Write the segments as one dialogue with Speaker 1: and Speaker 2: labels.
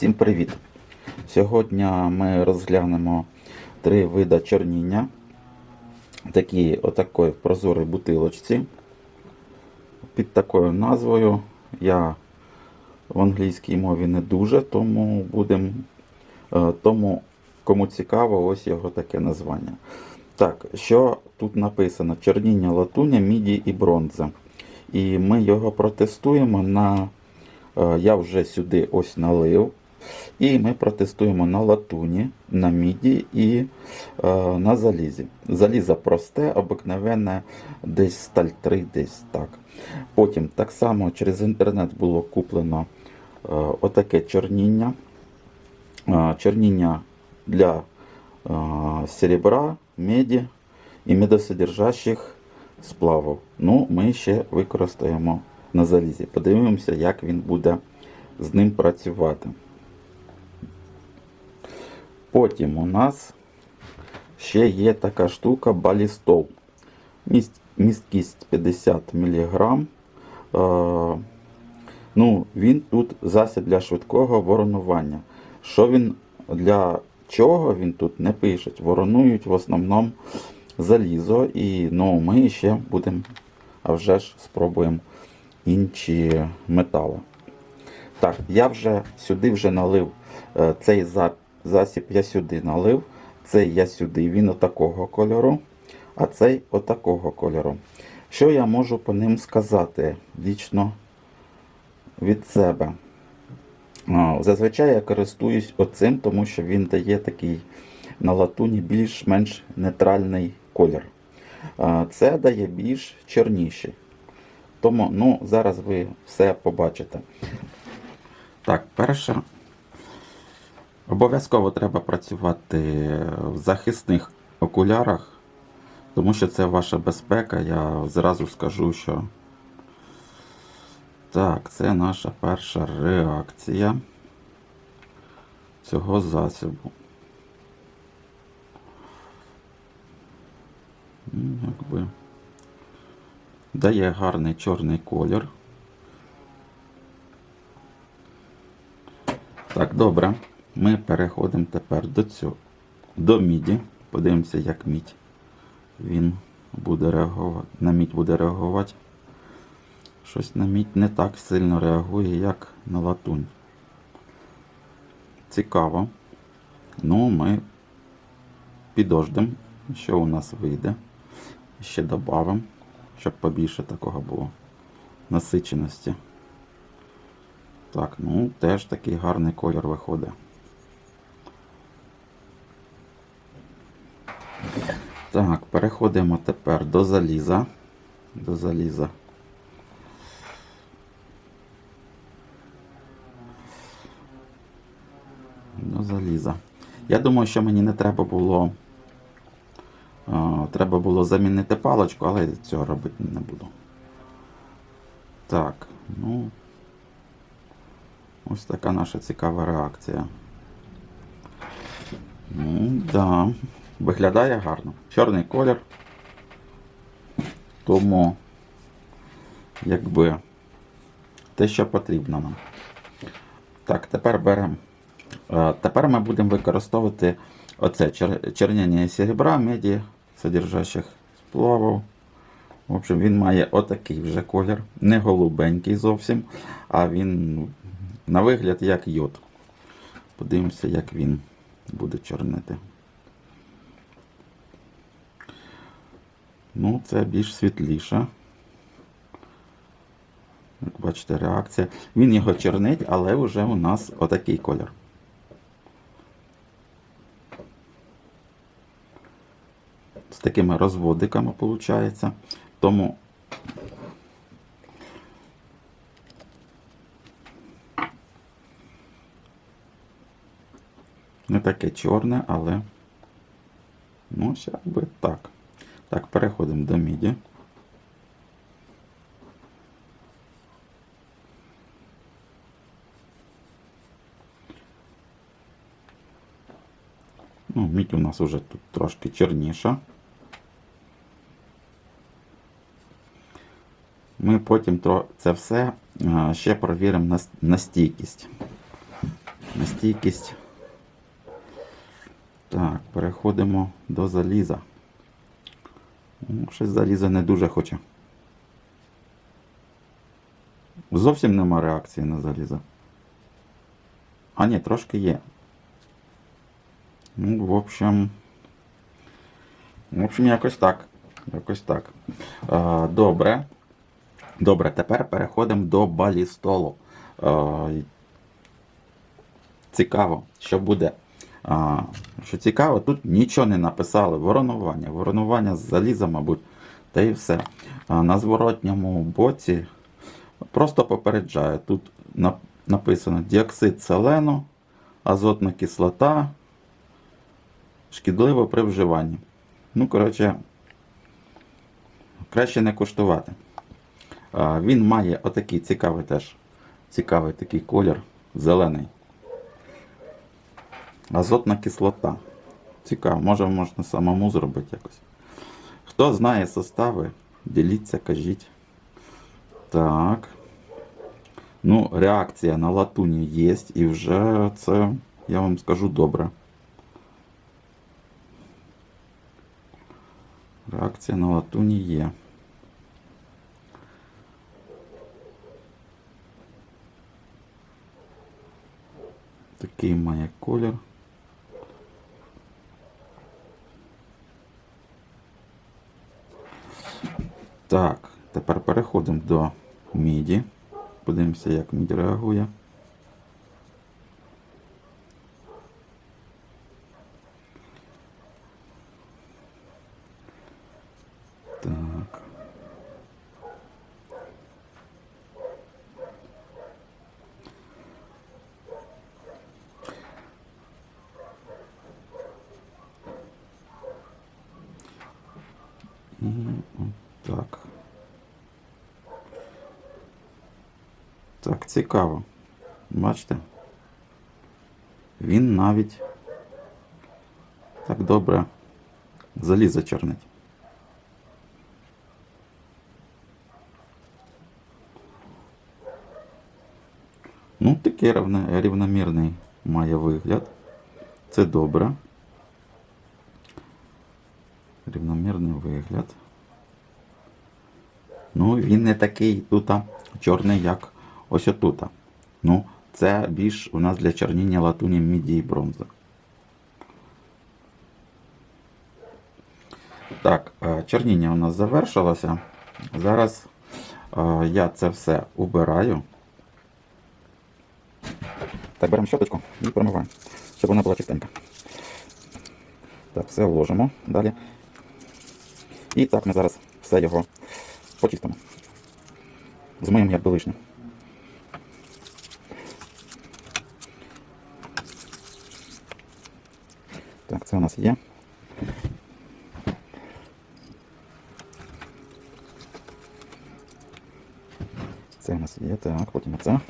Speaker 1: Всім привіт! Сьогодні ми розглянемо три види чорніння. Такі отакої прозорій бутилочці. Під такою назвою я в англійській мові не дуже, тому будем, е, тому кому цікаво, ось його таке названня. Так, що тут написано? Чорніння латуня, міді і бронза. І ми його протестуємо на. е, Я вже сюди ось налив. І ми протестуємо на латуні, на міді і е, на залізі. Залізо просте, обикновенне, десь сталь 3, десь так. Потім так само через інтернет було куплено е, отаке чорніння. Е, чорніння для е, серебра, меді і медосодержащих сплавів. Ну, ми ще використаємо на залізі. Подивимося, як він буде з ним працювати. Потім у нас ще є така штука балістол. Міст, місткість 50 мг. Е, ну, він тут засіб для швидкого воронування. Що він для чого він тут не пишуть? Воронують в основному залізо, і ну, ми ще будемо, а вже ж спробуємо інші метали. Так, я вже сюди вже налив е, цей за- засіб, я сюди налив, цей я сюди, він отакого кольору, а цей отакого кольору. Що я можу по ним сказати вічно від себе? Зазвичай я користуюсь оцим, тому що він дає такий на латуні більш-менш нейтральний колір. Це дає більш чорніший. Тому ну, зараз ви все побачите. Так, перше. Обов'язково треба працювати в захисних окулярах, тому що це ваша безпека. Я зразу скажу, що так, це наша перша реакція цього засобу. Ну, Якби дає гарний чорний колір. Так, добре. Ми переходимо тепер до цього. До міді. Подивимося, як мідь. Він буде реагувати. На мідь буде реагувати. Щось на мідь не так сильно реагує, як на латунь. Цікаво. Ну, ми підождемо, що у нас вийде. Ще додамо, щоб побільше такого було насиченості. Так, ну теж такий гарний колір виходить. Так, переходимо тепер до заліза. До заліза. До заліза. Я думаю, що мені не треба було. Треба було замінити паличку, але я цього робити не буду. Так, ну. Ось така наша цікава реакція. Ну, да. Виглядає гарно. Чорний колір. Тому, якби, те, що потрібно нам. Так, тепер беремо. Е, Тепер ми будемо використовувати оце чер- чернення серебра, меді, содержащих сплавів. В общем, він має отакий вже колір. Не голубенький зовсім, а він на вигляд як йод. Подивимося, як він буде чорнити. Ну, це більш світліше. Як бачите, реакція. Він його чорнить, але вже у нас отакий колір. З такими розводиками виходить. Тому не таке чорне, але ну, якби так. Так, переходимо до міді. Ну, мідь у нас вже тут трошки чорніша. Ми потім це все ще провіримо на стійкість. на стійкість. Так, переходимо до заліза. Щось заліза не дуже хоче. Зовсім нема реакції на залізо. А ні, трошки є. Ну, в общем. В общем, якось так. Якось так. Добре. Добре, тепер переходимо до балістолу. Цікаво, що буде. А, що цікаво, тут нічого не написали. Воронування. Воронування з заліза, мабуть, та і все. А, на зворотньому боці просто попереджаю. Тут на- написано діоксид селену, азотна кислота, шкідливо при вживанні. Ну, коротше, краще не коштувати. А, Він має отакий цікавий теж цікавий такий колір, зелений. Азотна кислота. Цікаво, може можна самому зробити якось. Хто знає состави, діліться, кажіть. Так. Ну, реакція на латуні є, і вже це, я вам скажу, добре. Реакція на латуні є. Такий має колір. Так, тепер переходимо до міді. Подивимося, як міді реагує. Так. І так. Так, цікаво. Бачите? Він навіть так добре залізо чорнить. Ну, такий рівно- рівномірний має вигляд. Це добре. Рівномірний вигляд. Ну, він не такий тут чорний, як ось отут. Ну, це більш у нас для чорніння латуні міді і бронзи. Так, е, чорніння у нас завершилося. Зараз е, я це все убираю. Так, беремо щоточку і промиваємо, щоб вона була чистенька. Так, все вложимо далі. І так ми зараз все його почистимо. Змиємо як би лишнє. Так, це у нас є. Це у нас є, так, потім оце.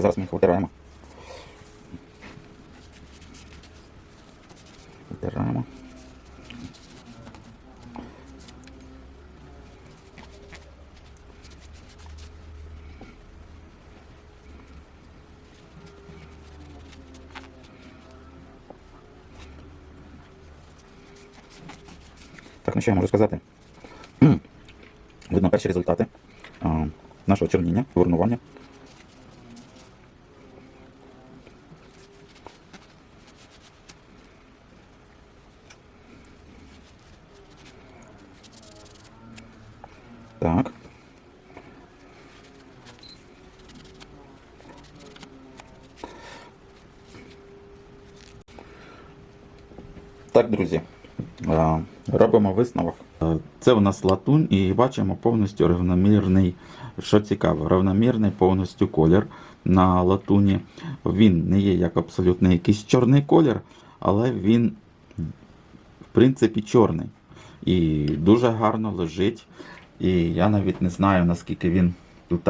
Speaker 1: Так, зараз ми їх витираємо. Витираємо. Так, ну що я можу сказати? Видно перші результати нашого чорніння, формування. Так. Так, друзі, е, робимо висновок. Е, Це у нас латунь і бачимо повністю рівномірний, що цікаво, рівномірний повністю колір на латуні. Він не є як абсолютно якийсь чорний колір, але він в принципі, чорний. І дуже гарно лежить. І я навіть не знаю, наскільки він тут.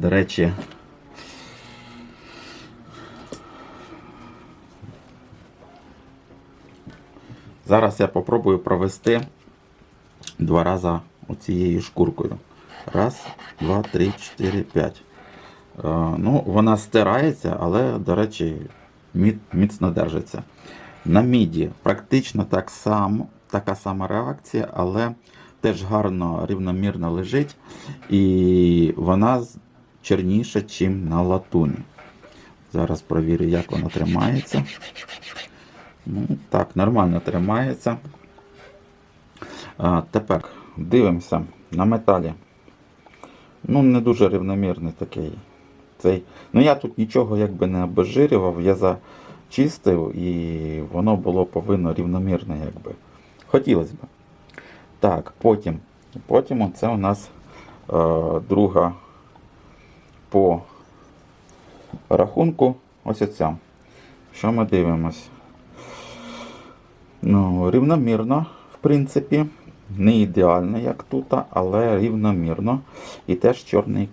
Speaker 1: До речі, зараз я попробую провести два рази оцією шкуркою. Раз, два, три, чотири, п'ять. Е, ну, вона стирається, але, до речі, міцно держиться. На міді практично так само, така сама реакція, але теж гарно рівномірно лежить. І вона чорніша, ніж на латуні. Зараз провірю, як вона тримається. Ну, так, нормально тримається. А, тепер дивимося на металі. Ну, не дуже рівномірний такий. Цей. Ну, я тут нічого якби не обезжирював, я зачистив і воно було повинно рівномірне, якби. Хотілося б. Так, потім. Потім це у нас е, друга по рахунку. Ось оця. Що ми дивимось? Ну, рівномірно, в принципі. Не ідеально, як тут, але рівномірно. І теж чорний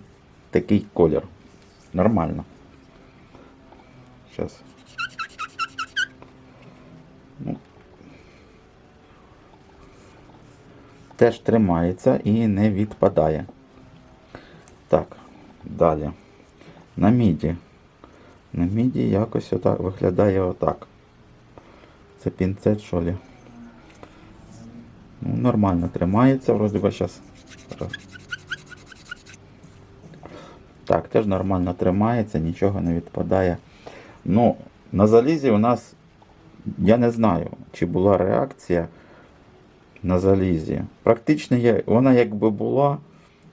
Speaker 1: такий колір. Нормально. Зараз. Ну. Теж тримається і не відпадає. Так, далі. На міді. На міді якось отак виглядає отак. Це пінцет, що ли? Ну, нормально тримається, вроді би зараз. Так, теж нормально тримається, нічого не відпадає. Ну, на залізі у нас, я не знаю, чи була реакція на залізі. Практично вона якби була,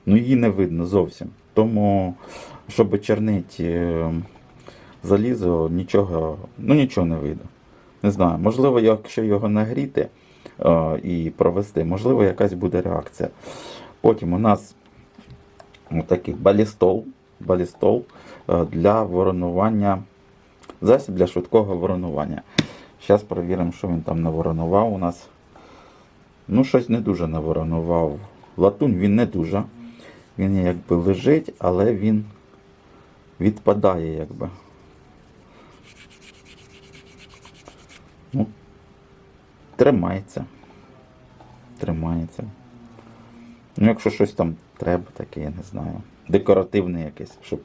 Speaker 1: ну її не видно зовсім. Тому, щоб чернити е, залізо, нічого, ну нічого не вийде. Не знаю, можливо, якщо його нагріти е, і провести, можливо, якась буде реакція. Потім у нас такий балістол, балістол е, для воронування, засіб для швидкого воронування. Зараз перевіримо, що він там наворонував у нас. Ну, щось не дуже наворонував. Латунь він не дуже. Він якби лежить, але він відпадає якби. Ну, тримається. Тримається. Ну, якщо щось там треба, таке, я не знаю. Декоративне якесь, щоб,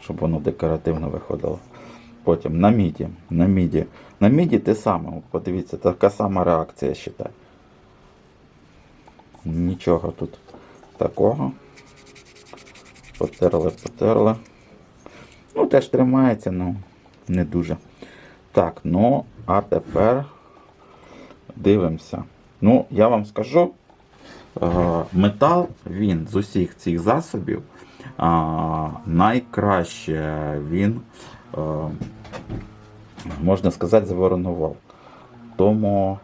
Speaker 1: щоб воно декоративно виходило. Потім на міді. На міді. На міді те саме. Подивіться, така сама реакція, я. Нічого тут такого. Потерли, потерли. Ну, теж тримається, ну, не дуже. Так, ну, а тепер дивимося. Ну, я вам скажу, е, метал, він з усіх цих засобів е, найкраще він, е, можна сказати, заворонував. Тому,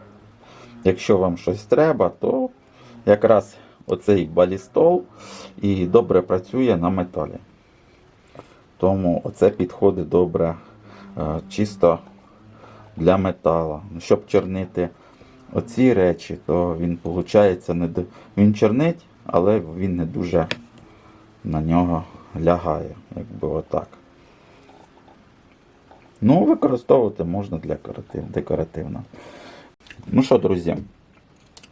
Speaker 1: якщо вам щось треба, то якраз оцей балістол і добре працює на металі. Тому оце підходить добре чисто для метала. Ну, Щоб чорнити оці речі, то він виходить не д- він чорнить, але він не дуже на нього лягає, якби отак. Ну, використовувати можна для декоратив- декоративно. Ну що, друзі,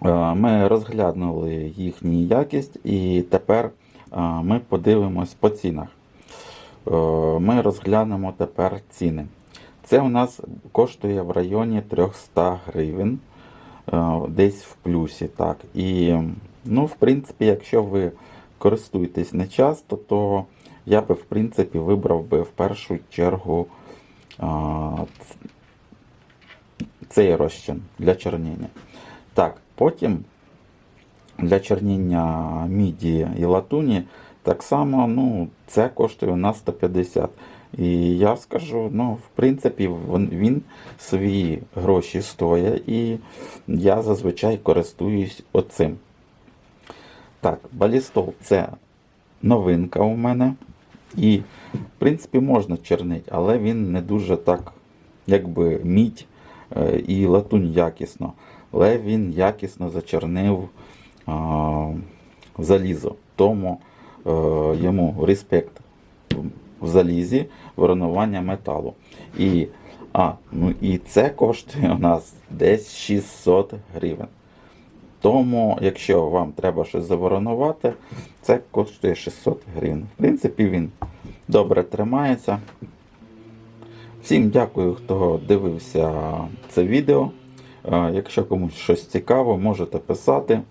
Speaker 1: е, ми розглянули їхню якість і тепер е, ми подивимось по цінах. Е, Ми розглянемо тепер ціни. Це у нас коштує в районі 300 гривень, десь в плюсі. так. І, ну, в принципі, якщо ви користуєтесь не часто, то я би, в принципі, вибрав би в першу чергу цей розчин для чорніння. Так, потім для чорніння міді і латуні так само ну, це коштує у нас 150. І я скажу, ну, в принципі, він, свої гроші стоїть, і я зазвичай користуюсь оцим. Так, балістол це новинка у мене. І, в принципі, можна чернити, але він не дуже так, якби мідь е, і латунь якісно, але він якісно зачернив а, залізо. Тому е, йому респект в залізі виронування металу. І, а, ну і це коштує у нас десь 600 гривень. Тому, якщо вам треба щось заворонувати, це коштує 600 гривень. В принципі, він добре тримається. Всім дякую, хто дивився це відео. Е, Якщо комусь щось цікаво, можете писати.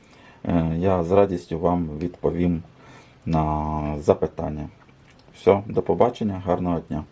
Speaker 1: Е, Я з радістю вам відповім на запитання. Все, до побачення, гарного дня.